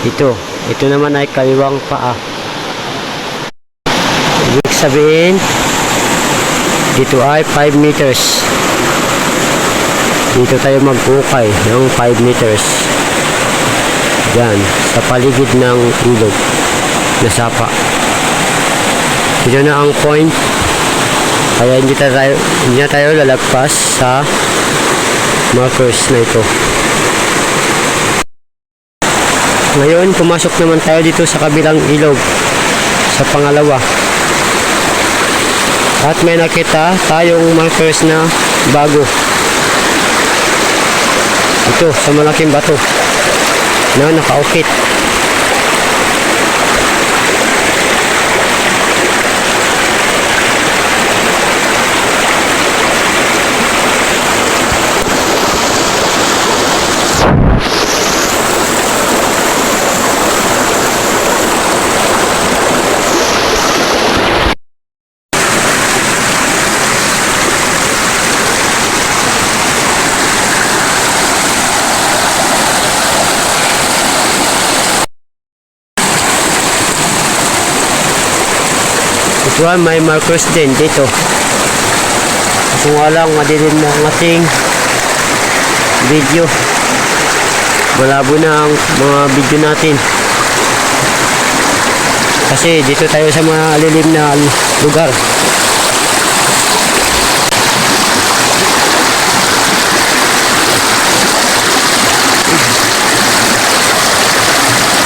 Ito. Ito naman ay kaliwang paa. Ibig sabihin, dito ay 5 meters. Dito tayo mag-ukay ng 5 meters. Yan, sa paligid ng ilog na sapa. Ito na ang point. Kaya hindi tayo, hindi tayo lalagpas sa markers na ito. Ngayon, pumasok naman tayo dito sa kabilang ilog sa pangalawa. At may nakita tayong markers na bago. Ito, sa malaking bato na nakaukit. Ay may markers din dito. Kung walang madilim na ang ating video. Malabo na ang mga video natin. Kasi dito tayo sa mga lilim na lugar.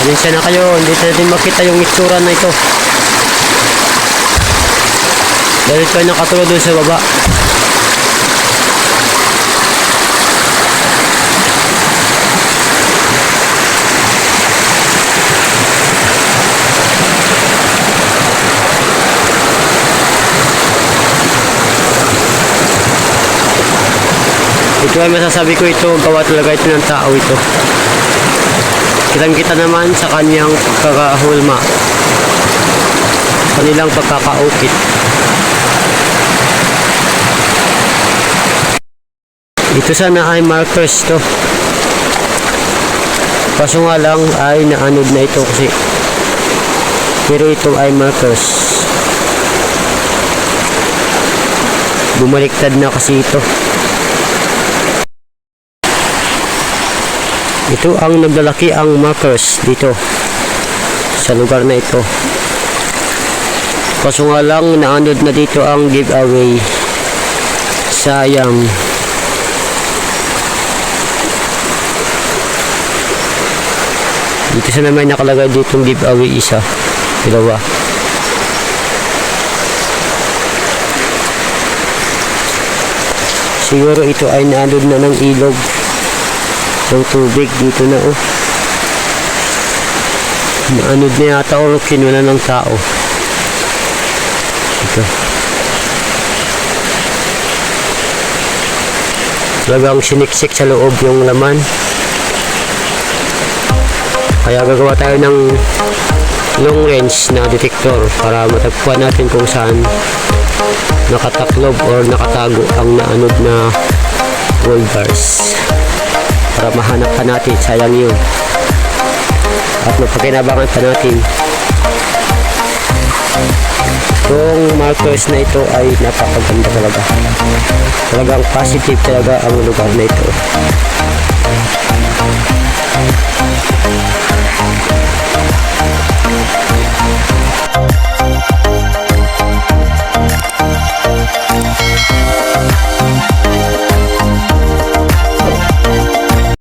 Minsan na kayo, hindi natin makita yung itsura na ito. Dahil ito ay nakatulog doon sa baba. Ito ay masasabi ko ito, gawa talaga ito ng tao ito. Kitang kita naman sa kanyang kakahulma. Kanilang pagkakaukit. Ito sana ay markers to. Kaso nga lang ay naanod na ito kasi. Pero ito ay markers. Bumaliktad na kasi ito. Ito ang naglalaki ang markers dito sa lugar na ito. Kaso nga lang naanod na dito ang giveaway. Sayang. Dito sa may nakalagay ditong giveaway isa. Dalawa. Siguro ito ay naanod na ng ilog. Ng tubig dito na oh. Naanod na yata o kinula ng tao. Ito. Talagang siniksik sa loob yung laman. Kaya gagawa tayo ng long range na detector para matagpuan natin kung saan nakataklob or nakatago ang naanod na gold bars. Para mahanap pa natin sayang yun. At mapakinabangan pa natin. Itong markers na ito ay napakaganda talaga. Talagang positive talaga ang lugar na ito